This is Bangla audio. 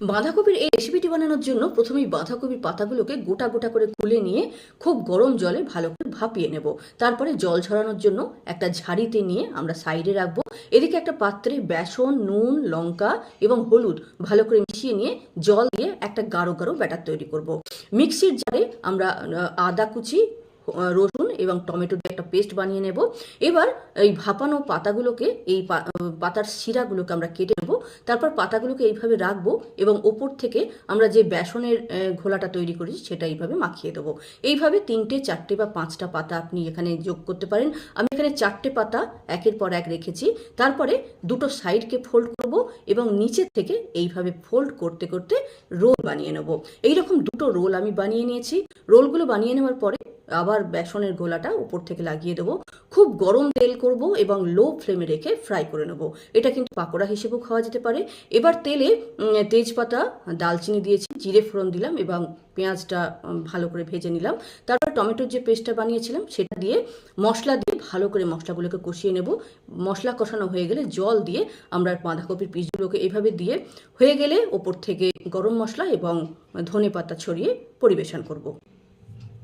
বাঁধাকপির এই রেসিপিটি বানানোর জন্য প্রথমেই বাঁধাকপির পাতাগুলোকে গোটা গোটা করে খুলে নিয়ে খুব গরম জলে ভালো করে ভাপিয়ে নেব। তারপরে জল ঝরানোর জন্য একটা ঝাড়িতে নিয়ে আমরা সাইডে রাখব। এদিকে একটা পাত্রে বেসন, নুন, লঙ্কা এবং হলুদ ভালো করে মিশিয়ে নিয়ে জল দিয়ে একটা গাঢ় গাঢ় ব্যাটার তৈরি করব। মিক্সির জারে আমরা আদা কুচি রসুন এবং টমেটো দিয়ে একটা পেস্ট বানিয়ে নেব। এবার এই ভাপানো পাতাগুলোকে, এই পাতার শিরাগুলোকে আমরা কেটে নেব। তারপর পাতাগুলোকে এইভাবে রাখব এবং ওপর থেকে আমরা যে বেসনের ঘোলাটা তৈরি করেছি সেটা এইভাবে মাখিয়ে দেবো। এইভাবে তিনটে, চারটে বা পাঁচটা পাতা আপনি এখানে যোগ করতে পারেন। আমি এখানে চারটে পাতা একের পর এক রেখেছি। তারপরে দুটো সাইডকে ফোল্ড করব এবং নিচের থেকে এইভাবে ফোল্ড করতে করতে রোল বানিয়ে নেব। এইরকম দুটো রোল আমি বানিয়ে নিয়েছি। রোলগুলো বানিয়ে নেওয়ার পরে আবার বেসনের গোলাটা উপর থেকে লাগিয়ে দেবো। খুব গরম তেল করব এবং লো ফ্লেমে রেখে ফ্রাই করে নেব। এটা কিন্তু পাকোড়া হিসেবেও খাওয়া যেতে পারে। এবার তেলে তেজপাতা, দালচিনি দিয়েছি, জিরে ফোড়ন দিলাম এবং পেঁয়াজটা ভালো করে ভেজে নিলাম। তারপর টমেটোর যে পেস্টটা বানিয়েছিলাম সেটা দিয়ে মশলা দিয়ে ভালো করে মশলাগুলোকে কষিয়ে নেব। মশলা কষানো হয়ে গেলে জল দিয়ে আমরা বাঁধাকপির পিসগুলোকে এভাবে দিয়ে হয়ে গেলে ওপর থেকে গরম মশলা এবং ধনে পাতা ছড়িয়ে পরিবেশন করব।